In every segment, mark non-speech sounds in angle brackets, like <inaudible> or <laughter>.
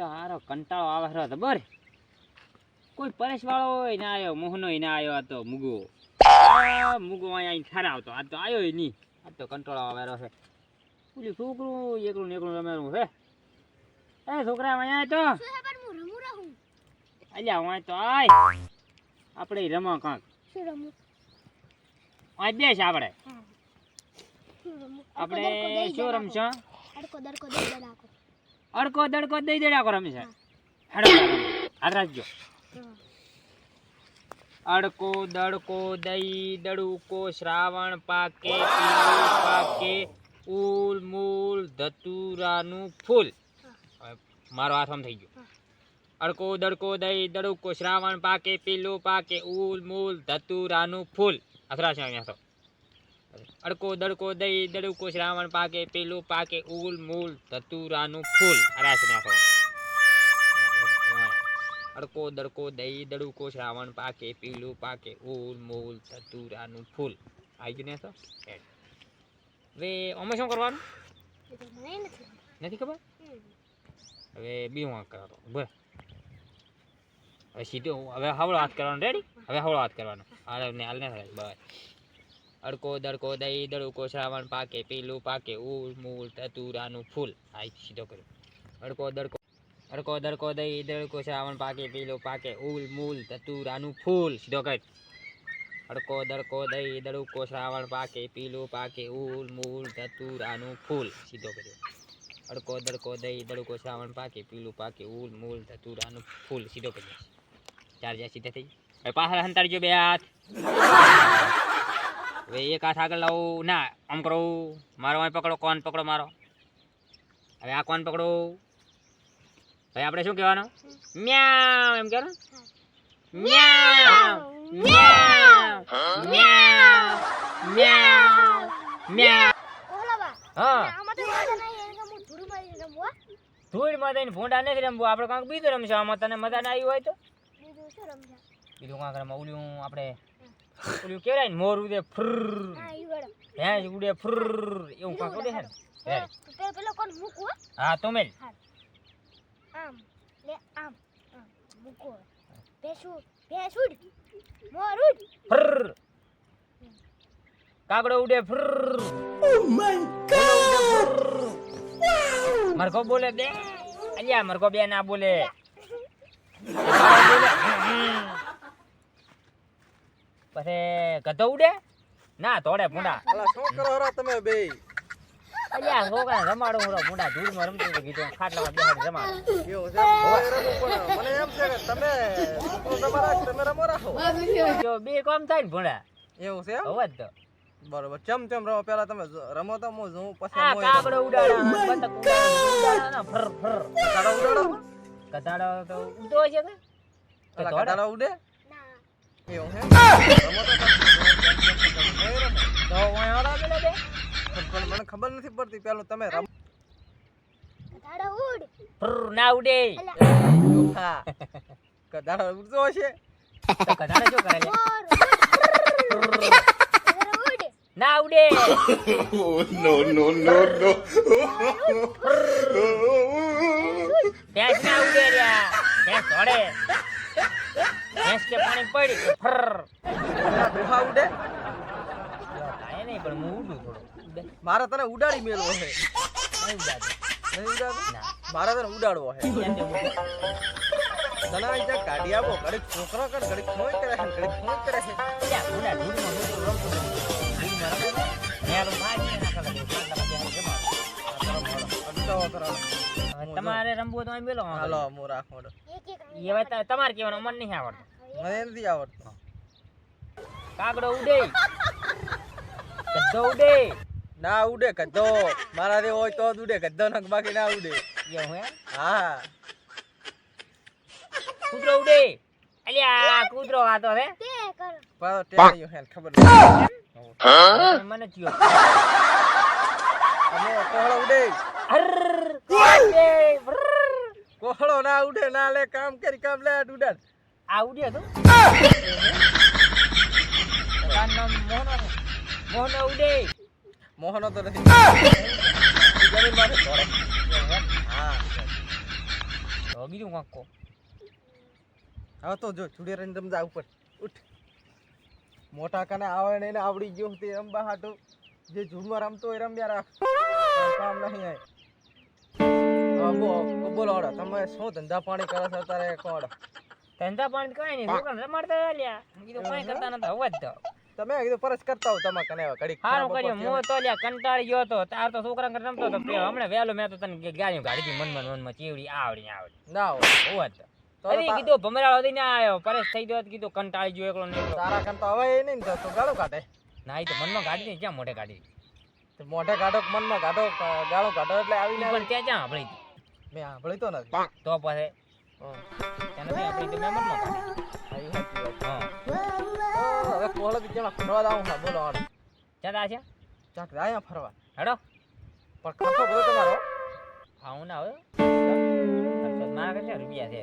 તો હારો કંટાળો આવે છે ખબર કોઈ પરેશ વાળો ના આવ્યો મોહનો ના આવ્યો આ તો મુગો. મુગો અહીંયા આવતો આ તો આવ્યો નહીં. આ તો કંટાળો આવે રહ્યો છે. પેલું છોકરું એકલું એકલું રમેલું છે. એ છોકરા અહીંયા તો? અલ્યા વાંચ તો આય. આપણે રમો કાંક. શું રમું? વાંય બેસ આપણે. આપણે શું રમશો? અડકો દડકો દઈ દેડા કરો અમે હેડો હાથ રાખજો. અડકો દડકો દઈ દડુકો, શ્રાવણ પાકે પાકે, ઉલ મૂલ ધતુરાનું ફૂલ. મારો હાથ આમ થઈ ગયો. અડકો દડકો દઈ દડુકો, શ્રાવણ પાકે પીલું પાકે, ઉલ મૂલ ધતુરાનું ફૂલ. અથરા છે અહીંયા તો અડકો, દડકો, દઈ, દડુકો, શ્રાવણ પાકે, પેલું પાકે, ઉલ, મૂલ, ધતુરાનું ફૂલ. અરાશ નાખો. અડકો, દડકો, દઈ, દડુકો, શ્રાવણ પાકે, પીલું પાકે, ઉલ, મૂલ, ધતુરાનું ફૂલ. આવી ગયું ને તો. હવે અમે શું કરવાનું? નથી ખબર? હવે બીજું હું કરવાનો બરાબર હવે સીધો, હવે હવળો હાથ કરવાનો. રેડી હવે હવળો હાથ કરવાનો. હાલ ને હાલ ને બસ અડકો, દડકો, દઈ, દડકો, શ્રાવણ પાકે, પીલું પાકે ઉલ મૂળ, તતુરાનું ફૂલ. આ સીધો કર્યો. અડકો, દડકો અડકો, દડકો, દઈ, દડકો, શ્રાવણ પાકે, પીલું પાકે ઉલ મૂલ ધતુરાનું ફૂલ. સીધો કર અડકો, દડકો, દઈ, દડુકો, શ્રાવણ પાકે, પીલું પાકે ઉલ મૂલ ધતુરાનું ફૂલ. સીધો કર્યો. અડકો, દડકો, દઈ, દડકો, શ્રાવણ પાકે, પીલું પાકે ઉલ મૂળ ધતુરાનું ફૂલ. સીધો કર્યો. ચાર જ્યાં સીધા થઈ હવે પાછળ હંતાડજો બે હાથ. હવે એક હાથ આગળ લાવું ના આમ કરો. મારો અહીં પકડો કોન પકડો મારો. હવે આ કોન પકડો? ભાઈ આપણે શું કહેવાનું? મ્યાવ એમ કહેવાનું? મ્યાવ મ્યાવ મ્યાવ મ્યાવ. મ્યાવ હા. ધૂળમાં થઈને ભૂંડા નથી રમવું. આપણે કાંક બીજું રમશું. આમાં તને મજા ના આવી હોય તો. બીજું શું રમજા બીજું કાંઈક રમવા. ઓલું આપણે ઓલું કેવાય ને મોર ઉડે ફ્રર. હા ભેંસ ઉડે ફ્રર એવું કાંઈક ઉડે છે ને? પેલો પેલો કોણ મૂકવું? હા તો મેલ. આમ લે આમ મૂકો ભેંસું ભેંસુડ મોર ઉડ. ફ્રર. કાગડો ઉડે ફ્રર. મરકો બોલે બે. અલ્યા મરકો બે ના બોલે. <laughs> પછી ગધો ઉડે? ના તોડે પૂંડા અલા શું કરો હરા તમે બે? અલ્યા છોકરા રમાડો હું ભૂંડા ધૂળમાં રમતો તો કીધું ખાટલામાં બેહાડી રમાડો. કેવું છે? મને એમ છે કે તમે તમારા તમે રમો રાખો. જો બે કામ થાય ને ભૂંડા. એવું છે હવે જ તો. બરોબર ચમ ચમ રમો. પેલા તમે રમો તો હું જોઉં પછી આ કાગડો ઉડાડો બતક ઉડાડો ફર ફર. કટાડો ઉડાડો? કડાડો તો ઉડતો છે ને? કડાડો ઉડે? એવું હું. તો પણ મને ખબર નથી પડતી પેલું તમે રમ ઉડ ના ઉડે હા કટાડો ઉડતો હશે તો કતાડો શું કરે લે? મોર ઉડ કથાડા ઉડ ના ઉડે ભેંસ ના ઉડે રહ્યા ભેંસ દોડે ભેંસ કે પાણી પડી. ફર અલા ઉડે. કાંઈ નહીં પણ હું ઉડું થોડું. મારે તને ઉડાડી મેળવો છે નહીં ઉડાડે. નહીં ઉડાડો? મારે તને ઉડાડવો છે. તને જ્યાં કાઢી આપો ઘડીક છોકરો કર ઘડીક ફોન કરે છે ઘડીક ફોન કરે છે. રમતું તમારે રમવું તો મેલો. હાલો હું રાખો તમારે કહેવાનું મને નહીં આવડતું. મને નથી આવડતો. કાગડો ઉડે. કદ્દો ઉડે. ના ઉડે ગધો. મારાથી હોય તો જ ઉડે. કદ્દો નક બાકી ના ઉડે. એવું હે હા. કૂતરો ઉડે. અલ્યા કૂતરો વાતો હે. તે કર. પણ ટેણીયું હે ને ખબર મને થયો અમે કોહળો ઉડે. અર કોહળો ના ઉડે ના લે કામ કરી કામ લે ઉડાડ આ ઉડ્યો તો તારું નામ મોહનો? ઉડે. મોહન તો નથી. તો બીજું કાંક હવે તો જો ચૂડી રહીને રમજા ઉપર. ઉઠ. મોટા કાને આવે ને એને આવડી ગયો તે રમવા હાટો જે ઝૂડમાં રમતો એ રમ્યા રાખ. કામ નહીં બો બોલો તમે શું ધંધા પાણી કરો છો અત્યારે? કોણ ધંધા પાણી કઈ નહીં છોકરાને રમાડતા હતા કીધું કઈ કરતા નતા હવે જ તો તમે કીધું પરસ કરતા હો તમે કને હવે સારું બપોર કર્યું હું તો લ્યા કંટાળી ગયો તો તાર તો છોકરા ઘર રમતો તો હમણાં વહેલો મેં તો તને ગાડી કાઢી હતી મન મન મનમાં ચીવડી આવડી આવડી. ના હોય. હોવા જ તો તો અરે કીધું ભમરાળો દઈને આવ્યો પરેશ થઈ ગયો કીધું કંટાળી ગયો એકલો ને તારા હવે એ નહીં તો- ગાળો કાઢે. ના એ તો મનમાં કાઢી દે ક્યાં મોઢે ગાડી મોઢે કાઢો મનમાં કાઢો ગાળો કાઢો એટલે આવીને પણ ત્યાં ક્યાં સાંભળી મેં સાંભળી તો નથી. તો પછી? મેં આવી હા. હવે કોહળો બીજામાં ફરવા હા બોલો હાલો. ચાલ છે? ચાક જાય ફરવા. હેડો. પણ ખર્ચો બધો તમારો. હા હું ના આવ્યો મારા કેટલા રૂપિયા છે.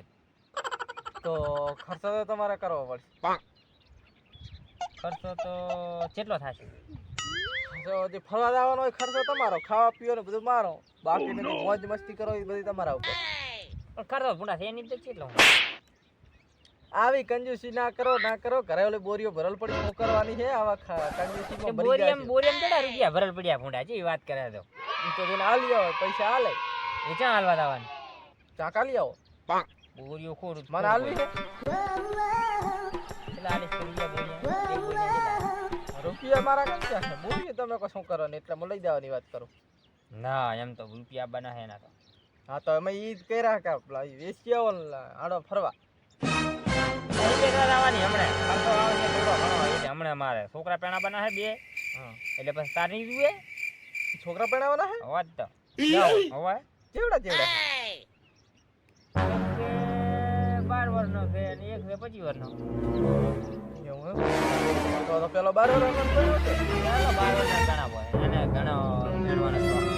તો ખર્ચો તો તમારે કરવો પડશે. ખર્ચો તો કેટલો થશે? જો જે ફરવા જવાનો હોય ખર્ચો તમારો. ખાવા પીવાનો બધું મારો. બાકી ને મોજ મસ્તી કરો એ બધી તમારા ઉપર. પણ ખર્ચો ભૂંડા છે એની તો કેટલો આવી કંજૂસી ના કરો ના કરો ઘરે ઓલી બોરીઓ ભરલ પડી શું કરવાની છે આવા કંજુસી છે. બોરિયમ કેટલા રૂપિયા ભરલ પડ્યા ભૂંડા છે વાત કરે તો. ઈ તો જેને આલી આવો પૈસા આલે એ ચા હાલવા દાવાની ચાક આલી આવો. બોરીઓ ખોરું મને આલવી છે? રૂપિયા કેટલા મારા કઈ છે? બોરીઓ તમે કહો શું કરો ને એટલે હું લઈ દેવાની વાત કરું. ના એમ તો રૂપિયા બના હે ના તો. હા તો અમે ઈ જ કર્યા કે પેલા ઈ વેચી આવો આડો ફરવા. દાવાની હમણે. ખર્ચો આવે છે થોડો ઘણો એટલે હમણાં મારે છોકરા પેણા બના હે બે. હા. એટલે પછી તાર નહીં જુએ છોકરા પેણાવાના હે? અવાજ તો. હવે ચેવડા ચેવડા બાર વર્ષનો છે અને એક છે પચીસ વર્ષનો એવું તો પેલો બાર વર્ષનો છે? ચાલો બાર વર્ષના ઘણા હોય. એને ઘણો મેળવાનો શોખ.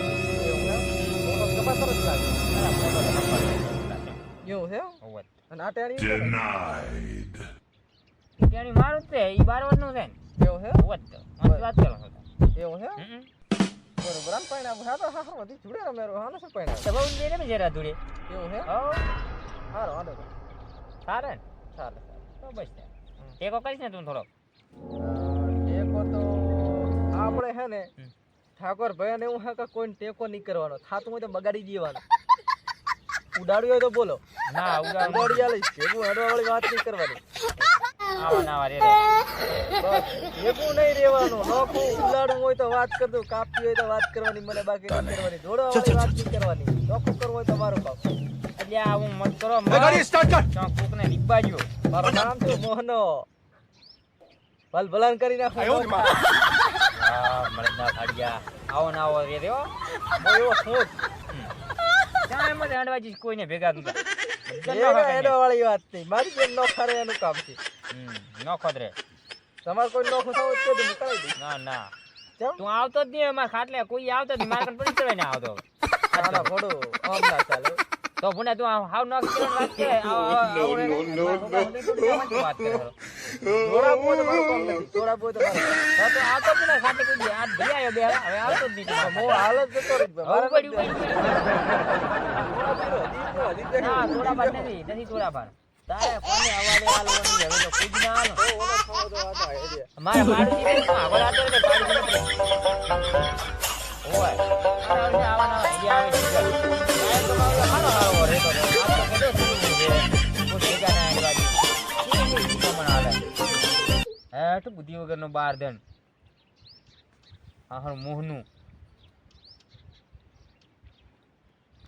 સરસ લાગે. એવું છે અને આ ટેણી ડિનાઈડ ટેણી મારું છે એ બાર વર્ષનું છે ને. એવું છે? અવાજ તો. મારી વાત કરો. એવું છે? બરોબર આમ પૈણા હા તો હા હા બધી જોડે રમેરો હા ને શું પૈણા તો બહુ ને જરા જુડે. એવું છે? હા. હારો હાલો સારે ને? ચાલે તો બસ. ટેકો કરીશ ને તું થોડો ટેકો તો આપણે હે ને. ઠાકોર ભાઈ ને એવું હા કે કોઈને ટેકો નહીં કરવાનો. થાતું હોય તો બગાડી દેવાનો. ઉડાડ્યું હોય તો બોલો. ના ઉડાડી આલીશ ભેગું હડવા વાળી વાત નહીં કરવાની. આવા ના આવા રે રે. બસ ભેગું નહીં રહેવાનું. નોખું ઉડાડવું હોય તો વાત કર દઉં હોય તો વાત કરવાની. મને બાકી નહીં કરવાની. જોડવા વાળી વાત નહીં કરવાની. નોખું કરવું હોય તો મારું કામ. એટલે આ હું મત કરો મત ચોક કોકને રીબા મારું નામ છે મોહનો. ભલ ભલાન કરી નાખો. મરદના ખાડિયા. આવો ના આવો રે એવો જ. ત્યાં એમ જ હાંડવા જઈશ કોઈને ભેગા તું બધા ભેગા નોખા હેડવા વાળી વાત નહીં. મારી જેમ એનું કામ છે. તમારે કોઈ નોખું થવું જ તો હું કરાવી દઈશ. ના ના. તું આવતો જ નહીં અમારા ખાટલે. કોઈ આવતો જ મારા પડી ચડે ને આવતો. ના ના આમ ના ચાલે. તો ભૂંડા તું આવ- હાવ નોખ કિરણ વાત આવો નો નો છો. જોડાવવું હોય તો તો આ તો તું આવતો જ આ આવ્યો બે હવે આવતો જ નહીં મો હાલ જ જતો. ખાટલે. મારે તો, તો, હજી તો. ના થોડા બાર નથી નથી થોડા બાર તારે કોને અવાજે છે? હવે તો ના હાલો તો છે. મારે તો આગળ રહે, ઓય. બુદ્ધિ વગરનો બાર દંડ. આ હારું મોહનું